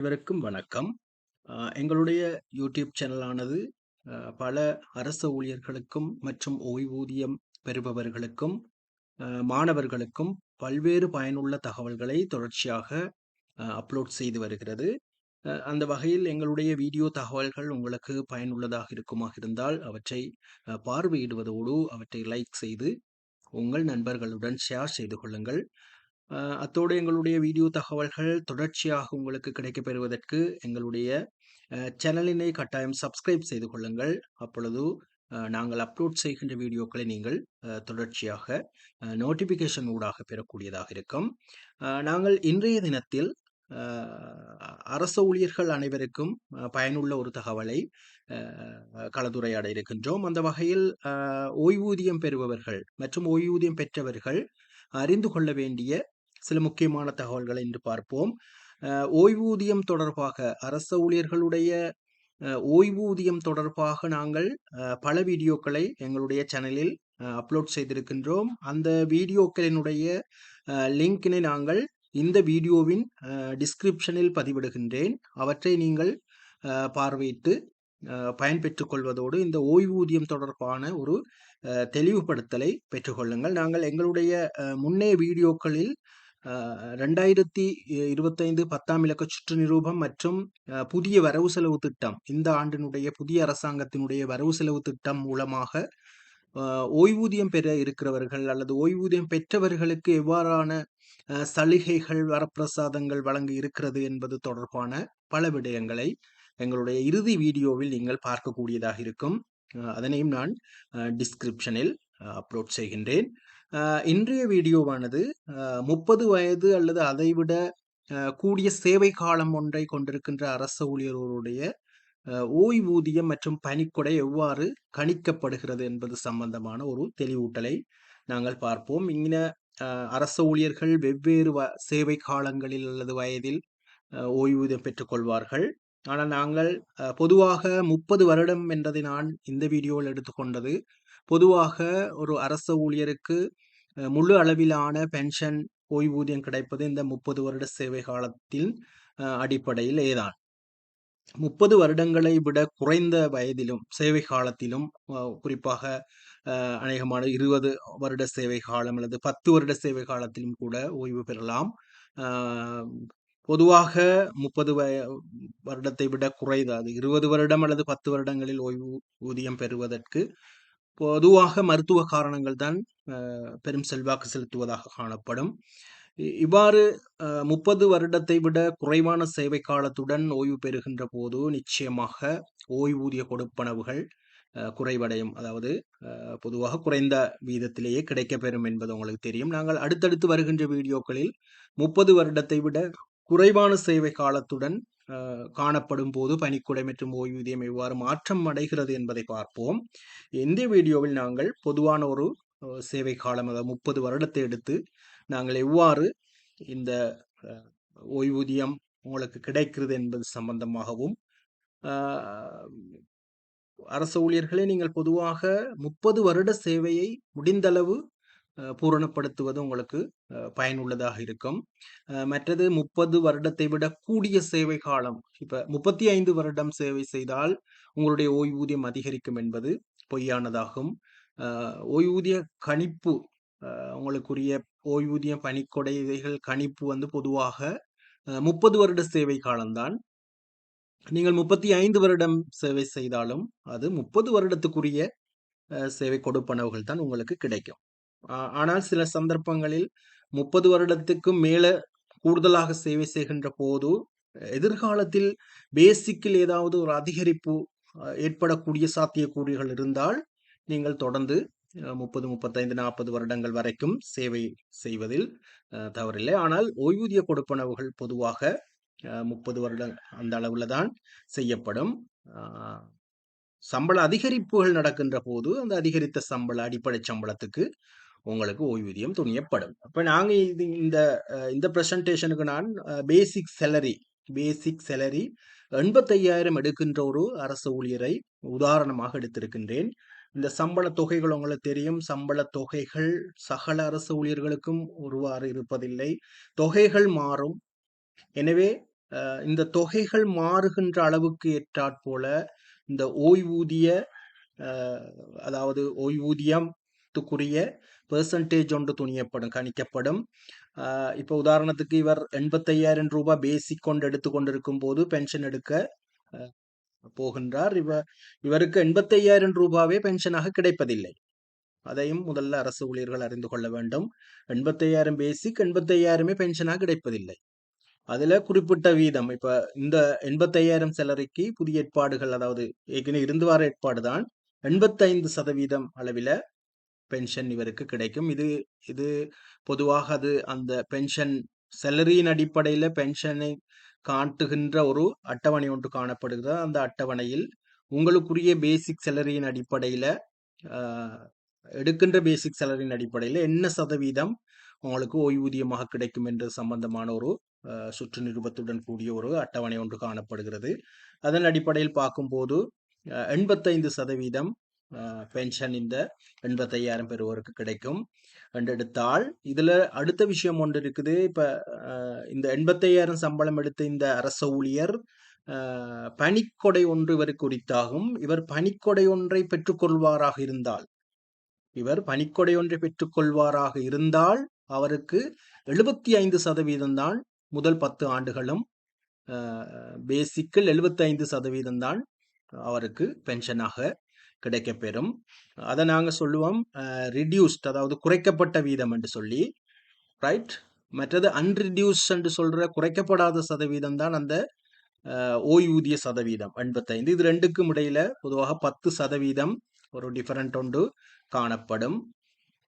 அனைவருக்கும் வணக்கம். எங்களுடைய யூடியூப் சேனலானது பல அரசு ஊழியர்களுக்கும் மற்றும் ஓய்வூதியம் பெறுபவர்களுக்கும், மாணவர்களுக்கும் பல்வேறு பயனுள்ள தகவல்களை தொடர்ச்சியாக அப்லோட் செய்து வருகிறது. அந்த வகையில் எங்களுடைய வீடியோ தகவல்கள் உங்களுக்கு பயனுள்ளதாக இருக்குமாக இருந்தால், அவற்றை பார்வையிடுவதோடு, அவற்றை லைக் செய்து உங்கள் நண்பர்களுடன் ஷேர் செய்து கொள்ளுங்கள். அத்தோடு எங்களுடைய வீடியோ தகவல்கள் தொடர்ச்சியாக உங்களுக்கு கிடைக்கப்பெறுவதற்கு எங்களுடைய சேனலினை கட்டாயம் சப்ஸ்கிரைப் செய்து கொள்ளுங்கள். அப்பொழுது நாங்கள் அப்லோட் செய்கின்ற வீடியோக்களை நீங்கள் தொடர்ச்சியாக நோட்டிஃபிகேஷன் ஊடாக பெறக்கூடியதாக இருக்கும். நாங்கள் இன்றைய தினத்தில் அரச அரசு ஊழியர்கள் அனைவருக்கும் பயனுள்ள ஒரு தகவலை கலந்துரையாட இருக்கின்றோம். அந்த வகையில் ஓய்வூதியம் பெறுபவர்கள் மற்றும் ஓய்வூதியம் பெற்றவர்கள் அறிந்து கொள்ள வேண்டிய சில முக்கியமான தகவல்களை இன்று பார்ப்போம். ஓய்வூதியம் தொடர்பாக அரச ஊழியர்களுடைய ஓய்வூதியம் தொடர்பாக நாங்கள் பல வீடியோக்களை எங்களுடைய சேனலில் அப்லோட் செய்திருக்கின்றோம். அந்த வீடியோக்களினுடைய லிங்கினை நாங்கள் இந்த வீடியோவின் டிஸ்கிரிப்ஷனில் பதிவிடுகின்றேன். அவற்றை நீங்கள் பார்வையிட்டு அ பயன்பெற்றுக் கொள்வதோடு, இந்த ஓய்வூதியம் தொடர்பான ஒரு தெளிவுபடுத்தலை பெற்றுக்கொள்ளுங்கள். நாங்கள் எங்களுடைய முன்னே வீடியோக்களில் ரெண்டாயிரத்தி இருபத்தைந்து பத்தாம் இலக்க சுற்று நிரூபம் மற்றும் புதிய வரவு செலவு திட்டம், இந்த ஆண்டினுடைய புதிய அரசாங்கத்தினுடைய வரவு செலவு திட்டம் மூலமாக ஓய்வூதியம் பெற இருக்கிறவர்கள் அல்லது ஓய்வூதியம் பெற்றவர்களுக்கு எவ்வாறான சலுகைகள், வரப்பிரசாதங்கள் வழங்க இருக்கிறது என்பது தொடர்பான பல விடயங்களை எங்களுடைய இறுதி வீடியோவில் நீங்கள் பார்க்கக்கூடியதாக இருக்கும். அதனையும் நான் டிஸ்கிரிப்ஷனில் அப்லோட் செய்கின்றேன். இன்றைய வீடியோவானது முப்பது வயது அல்லது அதைவிட கூடிய சேவை காலம் ஒன்றை கொண்டிருக்கின்ற அரச ஊழியர்களுடைய ஓய்வூதியம் மற்றும் பணிக்கொடை எவ்வாறு கணிக்கப்படுகிறது என்பது சம்பந்தமான ஒரு தெளிவூட்டலை நாங்கள் பார்ப்போம். இங்கின அரச ஊழியர்கள் வெவ்வேறு வ சேவை காலங்களில் அல்லது வயதில் ஓய்வூதியம் பெற்றுக்கொள்வார்கள் ஆனால் நாங்கள் பொதுவாக 30 வருடம் என்றதை நான் இந்த வீடியோவில் எடுத்துக்கொண்டது, பொதுவாக ஒரு அரச ஊழியருக்கு முழு அளவிலான பென்ஷன் ஓய்வூதியம் கிடைப்பது இந்த 30 வருட சேவை காலத்தின் அடிப்படையில் ஏதான் முப்பது வருடங்களை விட குறைந்த வயதிலும், சேவை காலத்திலும் குறிப்பாக அநேகமான 20 வருட சேவை காலம் அல்லது 10 வருட சேவை காலத்திலும் கூட ஓய்வு பெறலாம். பொதுவாக 30 வய வருடத்தை விட குறைதாது இருபது வருடம் அல்லது 10 வருடங்களில் ஓய்வூதியம் பெறுவதற்கு பொதுவாக மருத்துவ காரணங்கள் தான் பெரும் செல்வாக்கு செலுத்துவதாக காணப்படும். இ இவ்வாறு முப்பது வருடத்தை விட குறைவான சேவை காலத்துடன் ஓய்வு பெறுகின்ற போது, நிச்சயமாக ஓய்வூதிய கொடுப்பனவுகள் குறைவடையும். அதாவது பொதுவாக குறைந்த வீதத்திலேயே கிடைக்கப்பெறும் என்பது உங்களுக்கு தெரியும். நாங்கள் அடுத்தடுத்து வருகின்ற வீடியோக்களில் 30 வருடத்தை விட குறைவான சேவை காலத்துடன் காணப்படும் போது பனிக்குடை மற்றும் ஓய்வூதியம் எவ்வாறு மாற்றம் அடைகிறது என்பதை பார்ப்போம். இந்த வீடியோவில் நாங்கள் பொதுவான ஒரு சேவை காலம் அதாவது 30 வருடத்தை எடுத்து, நாங்கள் எவ்வாறு இந்த ஓய்வூதியம் உங்களுக்கு கிடைக்கிறது என்பது சம்பந்தமாகவும், அரசு ஊழியர்களே நீங்கள் பொதுவாக 30 வருட சேவையை முடிந்தளவு பூரணப்படுத்துவது உங்களுக்கு பயனுள்ளதாக இருக்கும். மற்றது 30 வருடத்தை விட கூடிய சேவை காலம், இப்ப 35 வருடம் சேவை செய்தால் உங்களுடைய ஓய்வூதியம் அதிகரிக்கும் என்பது பொய்யானதாகும். ஓய்வூதிய கணிப்பு உங்களுக்குரிய ஓய்வூதிய பணிக்கொடைகள் கணிப்பு வந்து பொதுவாக முப்பது வருட சேவை காலம்தான் நீங்கள் முப்பத்தி ஐந்து வருடம் சேவை செய்தாலும், அது 30 வருடத்துக்குரிய சேவை கொடுப்பனவுகள் தான் உங்களுக்கு கிடைக்கும். ஆனால் சில சந்தர்ப்பங்களில் 30 வருடத்துக்கும் மேல கூடுதலாக சேவை செய்கின்ற போது, எதிர்காலத்தில் பேசிக்கில் ஏதாவது ஒரு அதிகரிப்பு ஏற்படக்கூடிய சாத்தியக்கூறுகள் இருந்தால், நீங்கள் தொடர்ந்து முப்பது முப்பத்தைந்து நாற்பது வருடங்கள் வரைக்கும் சேவை செய்வதில் தவறில்லை. ஆனால் ஓய்வூதிய கொடுப்பனவுகள் பொதுவாக முப்பது வருடம் அந்த அளவுல தான் செய்யப்படும். சம்பள அதிகரிப்புகள் நடக்கின்ற போது, அந்த அதிகரித்த சம்பள அடிப்படை சம்பளத்துக்கு உங்களுக்கு ஓய்வூதியம் துணியப்படும். இப்போ நாங்கள் இது இந்த இந்த ப்ரெசன்டேஷனுக்கு நான் பேசிக் சேலரி பேசிக் சேலரி 85,000 எடுக்கின்ற ஒரு அரசு ஊழியரை உதாரணமாக எடுத்திருக்கின்றேன். இந்த சம்பள தொகைகள் உங்களுக்கு தெரியும். சம்பள தொகைகள் சகல அரசு ஊழியர்களுக்கும் ஒருவாறு இருப்பதில்லை. தொகைகள் மாறும். எனவே இந்த தொகைகள் மாறுகின்ற அளவுக்கு ஏற்றாற்போல இந்த ஓய்வூதிய அதாவது ஓய்வூதியம் ஓய்வூதியத்துக்குரிய பெர்சன்டேஜ் ஒன்று துணியப்படும் கணிக்கப்படும். இப்போ உதாரணத்துக்கு இவர் எண்பத்தையாயிரம் ரூபாய் பேசிக் கொண்டு எடுத்துக்கொண்டிருக்கும் போது பென்ஷன் எடுக்க போகின்றார். இவர் இவருக்கு எண்பத்தையாயிரம் ரூபாவே பென்ஷனாக கிடைப்பதில்லை. அதையும் முதல்ல அரசு ஊழியர்கள் அறிந்து கொள்ள வேண்டும். எண்பத்தையாயிரம் பேசிக் எண்பத்தையாயிரமே பென்ஷனாக கிடைப்பதில்லை. அதுல குறிப்பிட்ட வீதம் இப்ப இந்த எண்பத்தையாயிரம் சேலரிக்கு புதிய ஏற்பாடுகள் அதாவது ஏற்கனவே இருந்து வர ஏற்பாடு தான் எண்பத்தைந்து சதவீதம் அளவில பென்ஷன் இவருக்கு கிடைக்கும். இது இது பொதுவாக அது அந்த பென்ஷன் சேலரியின் அடிப்படையில் பென்ஷனை காட்டுகின்ற ஒரு அட்டவணை ஒன்று காணப்படுகிறது. அந்த அட்டவணையில் உங்களுக்குரிய பேசிக் சேலரியின் அடிப்படையில் எடுக்கின்ற பேசிக் சேலரியின் அடிப்படையில் என்ன சதவீதம் உங்களுக்கு ஓய்வூதியமாக கிடைக்கும் என்று சம்பந்தமான ஒரு சுற்று நிருபத்துடன் கூடிய ஒரு அட்டவணை ஒன்று காணப்படுகிறது. அதன் அடிப்படையில் பார்க்கும்போது எண்பத்தைந்து சதவீதம் பென்ஷன் இந்த எண்பத்தையாயிரம் பெறுவோருக்கு கிடைக்கும். என்றெடுத்தால் இதுல அடுத்த விஷயம் ஒன்று இருக்குது. இப்ப இந்த எண்பத்தையாயிரம் சம்பளம் எடுத்த இந்த அரச ஊழியர் பனிக்கொடை ஒன்று இவர் குறித்தாகும். இவர் பனிக்கொடை ஒன்றை பெற்றுக்கொள்வாராக இருந்தால் இவர் பனிக்கொடை ஒன்றை பெற்றுக்கொள்வாராக இருந்தால் அவருக்கு எழுபத்தி ஐந்து சதவீதம் தான் முதல் பத்து ஆண்டுகளும் பேசிக்கில் எழுபத்தைந்து சதவீதம் தான் அவருக்கு பென்ஷனாக கிடைக்கப்பெறும். அதை நாங்கள் சொல்லுவோம் ரிடியூஸ்ட் அதாவது குறைக்கப்பட்ட வீதம் என்று சொல்லி. ரைட் மற்றது அன்ரிடியூஸ் என்று சொல்ற குறைக்கப்படாத சதவீதம் தான் அந்த ஓய்வூதிய சதவீதம் எண்பத்தைந்து. இது ரெண்டுக்கும் இடையில பொதுவாக பத்து சதவீதம் ஒரு டிஃபரண்ட் ஒன்று காணப்படும்.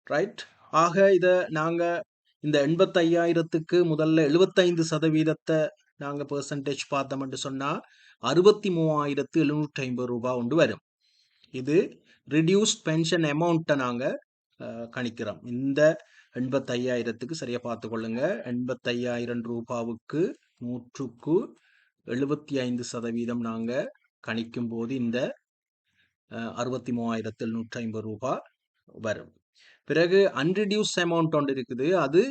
ரைட் ஆக இதை நாங்கள் இந்த எண்பத்தையாயிரத்துக்கு முதல்ல எழுபத்தைந்து சதவீதத்தை நாங்கள் பெர்சன்டேஜ் பார்த்தோம்னு சொன்னால் அறுபத்தி மூவாயிரத்து எழுநூற்றி ஐம்பது ரூபாய் ஒன்று வரும். இது ரிடியூஸ்ட் பென்ஷன் அமௌண்ட்டை நாங்கள் கணிக்கிறோம். இந்த எண்பத்தையாயிரத்துக்கு சரியாக பார்த்துக்கொள்ளுங்க எண்பத்தையாயிரம் ரூபாவுக்கு நூற்றுக்கு எழுபத்தி ஐந்து சதவீதம் நாங்கள் கணிக்கும் போது இந்த அறுபத்தி மூவாயிரத்து எழுநூற்றி ஐம்பது ரூபாய் வரும். பிறகு அன்ரிடியூஸ் அமௌண்ட் ஒன்று இருக்குது. அது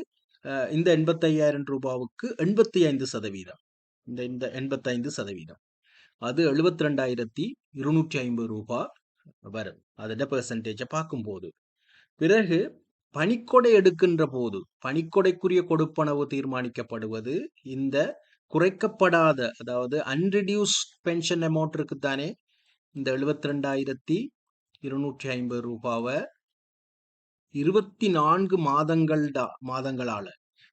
இந்த எண்பத்தையாயிரம் ரூபாவுக்கு எண்பத்தி ஐந்து சதவீதம். இந்த இந்த எண்பத்தைந்து சதவீதம். அது எழுபத்தி ரெண்டாயிரத்தி இருநூற்றி ஐம்பது ரூபாய் வரும். அதோட பெர்சன்டேஜை பார்க்கும்போது. பிறகு பனிக்கொடை எடுக்கின்ற போது பனிக்கொடைக்குரிய கொடுப்பனவு தீர்மானிக்கப்படுவது இந்த குறைக்கப்படாத அதாவது அன்ரிடியூஸ் பென்ஷன் அமௌண்ட் இருக்குத்தானே? இந்த எழுபத்தி ரெண்டாயிரத்தி இருநூற்றி ஐம்பது ரூபாவை இருபத்தி நான்கு மாதங்கள் மாதங்களால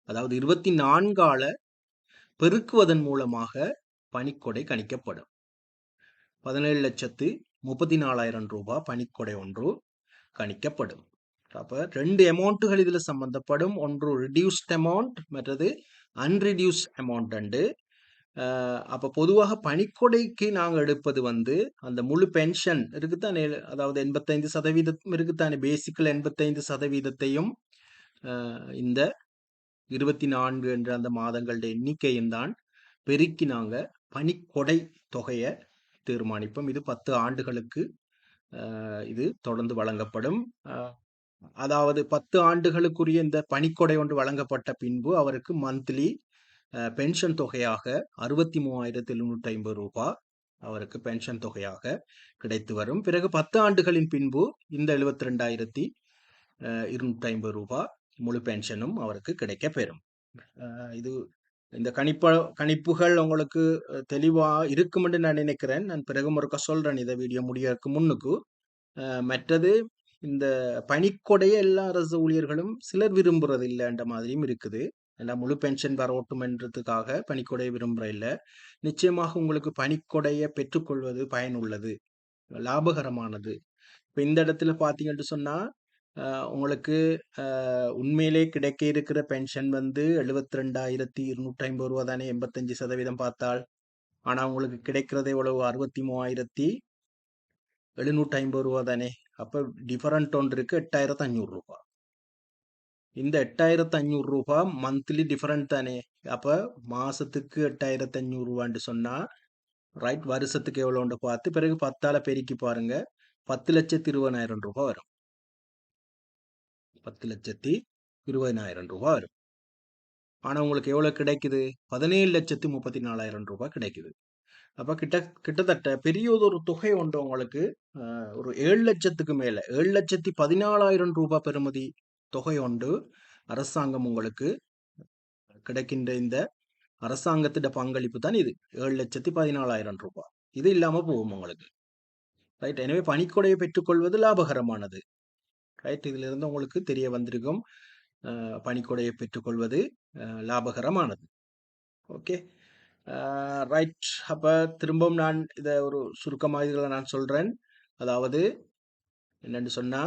அதாவது இருபத்தி நான்கால பெருக்குவதன் மூலமாக பனிக்கொடை கணிக்கப்படும். பதினேழு லட்சத்து முப்பத்தி நாலாயிரம் ரூபாய் பணிக்கொடை ஒன்று கணிக்கப்படும். அப்ப ரெண்டு அமௌண்ட்டுகள் இதுல சம்பந்தப்படும். ஒன்று ரிடியூஸ்ட் அமௌண்ட் மற்றது அன்ரிடியூஸ் அமௌண்ட் அண்டு அப்ப பொதுவாக பணிக்கொடைக்கு நாங்கள் எடுப்பது வந்து அந்த முழு பென்ஷன் இருக்குத்தானே அதாவது எண்பத்தைந்து சதவீதம் இருக்குத்தானே பேசிக்கல் எண்பத்தைந்து சதவீதத்தையும் இந்த இருபத்தி நான்கு என்ற அந்த மாதங்களுடைய எண்ணிக்கையும் தான் பெருக்கி நாங்கள் பணிக்கொடை தொகையை. தீர்மானிப்போம். இது பத்து ஆண்டுகளுக்கு இது தொடர்ந்து வழங்கப்படும். அதாவது பத்து ஆண்டுகளுக்குரிய இந்த பணிக்கொடை ஒன்று வழங்கப்பட்ட பின்பு அவருக்கு மந்த்லி பென்ஷன் தொகையாக அறுபத்தி மூவாயிரத்தி எழுநூற்றி ஐம்பது ரூபாய் அவருக்கு பென்ஷன் தொகையாக கிடைத்து வரும். பிறகு பத்து ஆண்டுகளின் பின்பு இந்த எழுபத்தி ரெண்டாயிரத்தி இருநூற்றி ஐம்பது ரூபாய் முழு பென்ஷனும் அவருக்கு கிடைக்க பெறும். இது இந்த கணிப்ப கணிப்புகள் உங்களுக்கு தெளிவாக இருக்குமென்று இருக்கும் என்று நான் நினைக்கிறேன். நான் பிறகு ஒருக்கா சொல்கிறேன் இதை வீடியோ முடியறதுக்கு முன்னுக்கு. மற்றது இந்த பணிக்கொடைய எல்லா அரசு ஊழியர்களும் சிலர் விரும்புறது இல்லைன்ற மாதிரியும் இருக்குது. எல்லாம் முழு பென்ஷன் வரட்டும்ன்றதுக்காக பணிக்கொடை விரும்புகிற இல்லை நிச்சயமாக உங்களுக்கு பணிக்கொடையை பெற்றுக்கொள்வது பயனுள்ளது. லாபகரமானது. இப்போ இந்த இடத்துல பார்த்தீங்கன்னு சொன்னால் உங்களுக்கு உண்மையிலே கிடைக்க இருக்கிற பென்ஷன் வந்து எழுபத்தி ரெண்டாயிரத்தி இருநூற்றி ஐம்பது ரூபா தானே எண்பத்தஞ்சு சதவீதம் பார்த்தால். ஆனால் உங்களுக்கு கிடைக்கிறது எவ்வளவு? அறுபத்தி மூவாயிரத்தி எழுநூற்றி ஐம்பது ரூபா தானே. அப்போ டிஃபரண்ட் ஒன்று இருக்குது எட்டாயிரத்து அஞ்சூறுரூபா இந்த எட்டாயிரத்து அஞ்சூறுரூபா மந்த்லி டிஃபரண்ட் தானே. அப்போ மாதத்துக்கு எட்டாயிரத்து அஞ்சூறுரூவான்னு சொன்னால் ரைட் வருஷத்துக்கு எவ்வளோன்னு பார்த்து பிறகு பத்தால் பெருக்கி பாருங்க பத்து லட்சத்தி இருபதாயிரம் ரூபாய் வரும். பத்து லட்சத்தி இருபதினாயிரம் ரூபாய் வரும் ஆனால் உங்களுக்கு எவ்வளோ கிடைக்குது? 17,34,000 ரூபாய் கிடைக்குது. அப்போ கிட்ட கிட்டத்தட்ட பெரியதொரு தொகை உண்டு உங்களுக்கு ஒரு ஏழு லட்சத்துக்கு மேலே ஏழு லட்சத்தி பதினாலாயிரம் ரூபாய் பெறுமதி தொகை உண்டு. அரசாங்கம் உங்களுக்கு கிடைக்கின்ற இந்த அரசாங்கத்திட பங்களிப்பு தான் இது. 7,14,000 ரூபாய். இது இல்லாமல் போகும் உங்களுக்கு. ரைட். எனவே பணிக்கொடையை பெற்றுக்கொள்வது லாபகரமானது. ரைட். இதிலிருந்து உங்களுக்கு தெரிய வந்திருக்கும். பணிக்கொடையை பெற்றுக்கொள்வது லாபகரமானது. ஓகே. ரைட். அப்ப திரும்பவும் நான் இதை ஒரு சுருக்கமா இதுல நான் சொல்றேன். அதாவது என்னன்னு சொன்னா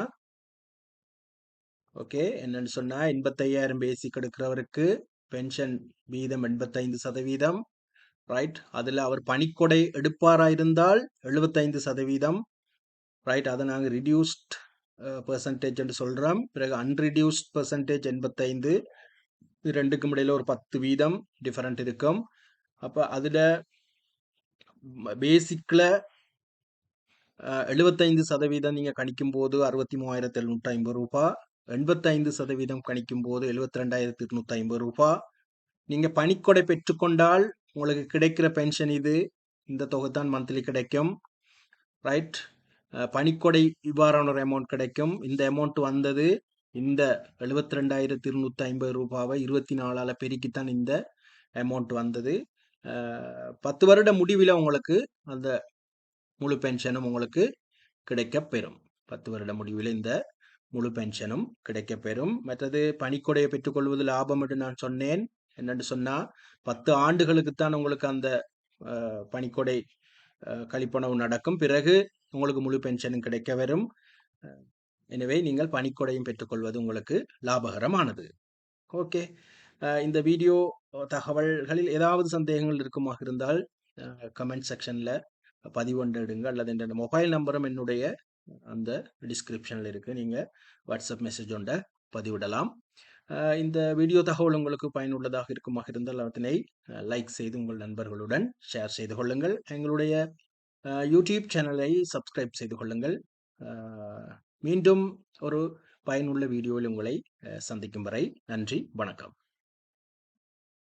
ஓகே. என்னன்னு சொன்னா 85,000 பேசிக் எடுக்கிறவருக்கு பென்ஷன் வீதம் 85% ரைட். அதுல அவர் பணிக்கொடை எடுப்பாரா இருந்தால் 75% ரைட். அதை நாங்கள் ரிடியூஸ்ட் பெர்சன்டேஜ் என்று சொல்கிறோம் பிறகு அன்ரிடியூஸ்ட் பெர்சன்டேஜ் எண்பத்தைந்து. இது ரெண்டுக்கும் இடையில் ஒரு பத்து வீதம் டிஃபரண்ட் இருக்கும். அப்போ அதில் பேசிக்கில் எழுபத்தைந்து சதவீதம் நீங்கள் கணிக்கும்போது அறுபத்தி மூவாயிரத்து எழுநூற்றி ஐம்பது ரூபா. எண்பத்தைந்து சதவீதம் கணிக்கும்போது எழுபத்தி ரெண்டாயிரத்தி இருநூத்தி ஐம்பது ரூபா. நீங்கள் பணிக்கொடை பெற்றுக்கொண்டால் உங்களுக்கு கிடைக்கிற பென்ஷன் இது இந்த தொகை தான் மந்த்லி கிடைக்கும். ரைட் பனிக்கொடை பணிக்கொடை இவ்வாறான ஒரு அமௌண்ட் கிடைக்கும். இந்த அமௌண்ட் வந்தது இந்த 72,250 ரூபாவ 24ஆல பெருக்கித்தான் இந்த அமௌண்ட் வந்தது. பத்து வருட முடிவில் உங்களுக்கு அந்த முழு பென்ஷனும் உங்களுக்கு கிடைக்கப்பெறும் பெறும். 10 வருட முடிவில் இந்த முழு பென்ஷனும் கிடைக்கப்பெறும் மற்றது பணிக்கொடையை பெற்றுக்கொள்வது லாபம் என்று நான் சொன்னேன். என்னென்று சொன்னால் பத்து ஆண்டுகளுக்கு தான் உங்களுக்கு அந்த பனிக்கொடை பணிக்கொடை நடக்கும். பிறகு உங்களுக்கு முழு பென்ஷனும் கிடைக்க வரும். எனவே நீங்கள் பணிக்கொடையும் பெற்றுக்கொள்வது உங்களுக்கு லாபகரமானது. ஓகே. இந்த வீடியோ தகவல்களில் ஏதாவது சந்தேகங்கள் இருக்குமாக இருந்தால் கமெண்ட் செக்ஷனில் பதிவொன்றிடுங்க. அல்லது என்னோட மொபைல் நம்பரும் என்னுடைய அந்த டிஸ்கிரிப்ஷனில் இருக்குது நீங்கள் வாட்ஸ்அப் மெசேஜ் ஒன்றை பதிவிடலாம். இந்த வீடியோ தகவல் உங்களுக்கு பயனுள்ளதாக இருக்குமாக இருந்தால் அவற்றினை லைக் செய்து உங்கள் நண்பர்களுடன் ஷேர் செய்து கொள்ளுங்கள். எங்களுடைய யூடியூப் சேனலை சப்ஸ்கிரைப் செய்து கொள்ளுங்கள். மீண்டும் ஒரு பயனுள்ள வீடியோவில் உங்களை சந்திக்கும் வரை நன்றி, வணக்கம்.